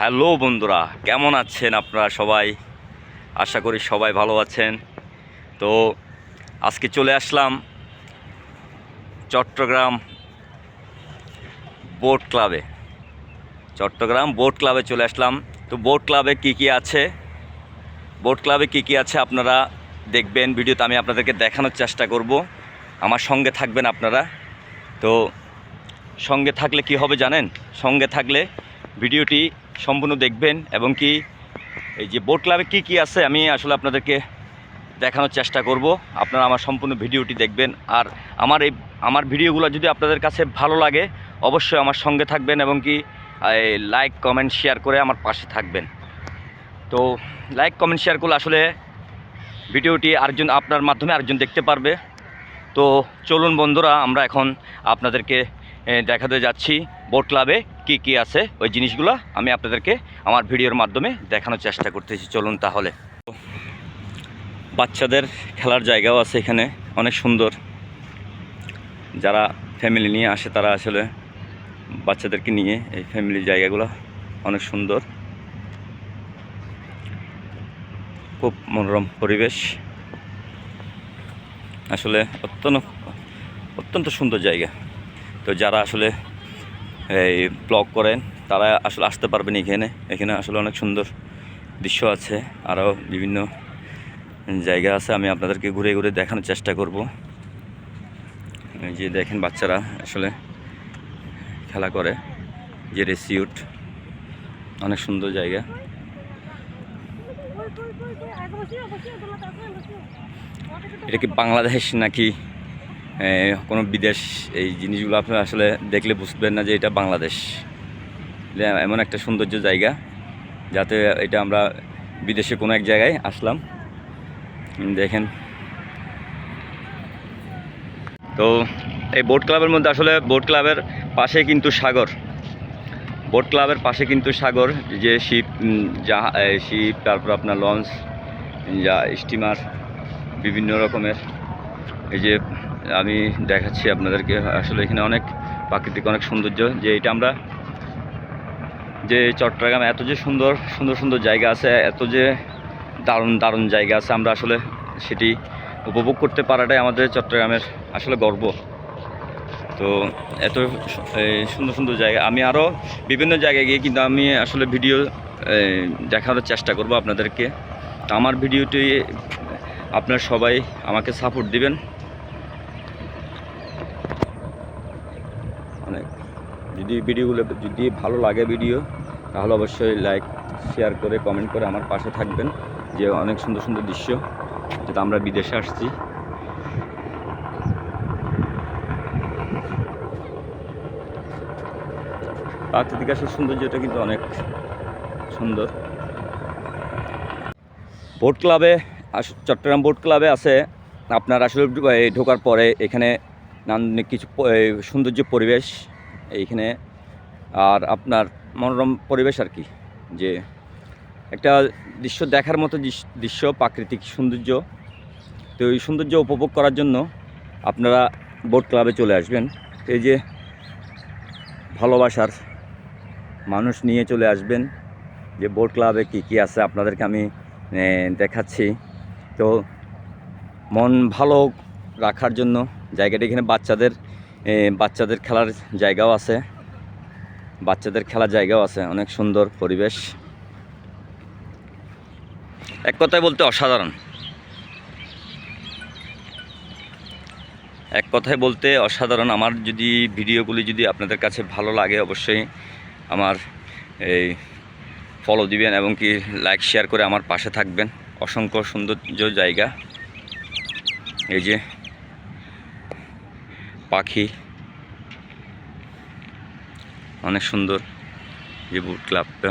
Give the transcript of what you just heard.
Hello বন্ধুরা, কেমন আছেন আপনারা সবাই? আশা করি সবাই ভালো আছেন। তো আজকে চলে আসলাম চট্টগ্রাম বোট ক্লাবে। চট্টগ্রাম বোট ক্লাবে চলে আসলাম। তো বোট ক্লাবে কি কি আছে? বোট ক্লাবে কি কি আছে আপনারা দেখবেন, ভিডিওতে আমি আপনাদেরকে দেখানোর চেষ্টা করব। আমার সঙ্গে থাকবেন আপনারা। তো সঙ্গে থাকলে কি হবে জানেন? সঙ্গে থাকলে ভিডিওটি সম্পূর্ণ দেখবেন এবং কি এই যে বোট ক্লাবে কী কী আছে আমি আসলে আপনাদেরকে দেখানোর চেষ্টা করব। আপনারা আমার সম্পূর্ণ ভিডিওটি দেখবেন। আর আমার এই, আমার ভিডিওগুলো যদি আপনাদের কাছে ভালো লাগে, অবশ্যই আমার সঙ্গে থাকবেন এবং কি লাইক কমেন্ট শেয়ার করে আমার পাশে থাকবেন। তো লাইক কমেন্ট শেয়ার করলে আসলে ভিডিওটি আরেকজন, আপনার মাধ্যমে আরেকজন দেখতে পারবে। তো চলুন বন্ধুরা, আমরা এখন আপনাদেরকে দেখাতে যাচ্ছি বোট ক্লাবে কি কি আছে ওই জিনিসগুলো আমি আপনাদেরকে আমার ভিডিওর মাধ্যমে দেখানোর চেষ্টা করতেছি। চলুন তাহলে। বাচ্চাদের খেলার জায়গাও আছে এখানে, অনেক সুন্দর। যারা ফ্যামিলি নিয়ে আসে তারা আসলে বাচ্চাদেরকে নিয়ে এই ফ্যামিলি জায়গাগুলো অনেক সুন্দর। খুব মনোরম পরিবেশ। আসলে অত্যন্ত অত্যন্ত সুন্দর জায়গা। তো যারা আসলে এই ব্লগ করেন, তারা আসলে আসতে পারবেন এখানে। এখানে আসলে অনেক সুন্দর দৃশ্য আছে আরও বিভিন্ন জায়গা আছে, আমি আপনাদেরকে ঘুরে ঘুরে দেখানোর চেষ্টা করব। যে দেখেন বাচ্চারা আসলে খেলা করে, যে রেসিউট অনেক সুন্দর জায়গা। এটা কি বাংলাদেশ নাকি কোনো বিদেশ, এই জিনিসগুলো আপনারা আসলে দেখলে বুঝবেন না যে এটা বাংলাদেশ। এমন একটা সৌন্দর্য জায়গা, যাতে এটা আমরা বিদেশে কোনো এক জায়গায় আসলাম। দেখেন। তো এই বোট ক্লাবের মধ্যে আসলে বোট ক্লাবের পাশে কিন্তু সাগর। বোট ক্লাবের পাশে কিন্তু সাগর, যে শিপ যা শিপ, তারপর আপনার লঞ্চ, যা স্টিমার, বিভিন্ন রকমের। এই যে আমি দেখাচ্ছি আপনাদেরকে। আসলে এখানে অনেক প্রাকৃতিক, অনেক সৌন্দর্য। যে এটা আমরা যে চট্টগ্রামে এত যে সুন্দর সুন্দর সুন্দর জায়গা আছে, এত যে দারুণ দারুণ জায়গা আছে, আমরা আসলে সেটি উপভোগ করতে পারাটাই আমাদের চট্টগ্রামের আসলে গর্ব। তো এত সুন্দর সুন্দর জায়গা। আমি আরও বিভিন্ন জায়গায় গিয়ে কিন্তু আমি আসলে ভিডিও দেখানোর চেষ্টা করব আপনাদেরকে। আমার ভিডিওটি আপনার সবাই আমাকে সাপোর্ট দিবেন অনেক যদি ভিডিওগুলো যদি ভালো লাগে ভিডিও, তাহলে অবশ্যই লাইক শেয়ার করে কমেন্ট করে আমার পাশে থাকবেন যে অনেক সুন্দর সুন্দর দৃশ্য যেটা আমরা বিদেশে আসছি। প্রাকৃতিক আসলে সৌন্দর্যটা কিন্তু অনেক সুন্দর। বোট ক্লাবে চট্টগ্রাম বোট ক্লাবে আছে, আপনার আসলে ঢোকার পরে এখানে নান্দনিক কিছু সৌন্দর্য পরিবেশ। এইখানে আর আপনার মনোরম পরিবেশ আর কি, যে একটা দৃশ্য দেখার মতো দৃশ- দৃশ্য, প্রাকৃতিক সৌন্দর্য। তো এই সৌন্দর্য উপভোগ করার জন্য আপনারা বোট ক্লাবে চলে আসবেন। এই যে ভালোবাসার মানুষ নিয়ে চলে আসবেন, যে বোট ক্লাবে কী কী আছে আপনাদেরকে আমি দেখাচ্ছি। তো মন ভালো রাখার জন্য জায়গাটা এখানে বাচ্চাদের বাচ্চাদের খেলার জায়গাও আছে। বাচ্চাদের খেলার জায়গাও আছে। অনেক সুন্দর পরিবেশ। এক কথায় বলতে অসাধারণ। এক কথায় বলতে অসাধারণ। আমার যদি ভিডিওগুলি যদি আপনাদের কাছে ভালো লাগে, অবশ্যই আমার এই ফলো দিবেন এবং কি লাইক শেয়ার করে আমার পাশে থাকবেন। অসংখ্য সৌন্দর্য জায়গা। এই যে পাখি। অনেক সুন্দর যে বুট ক্লাবটা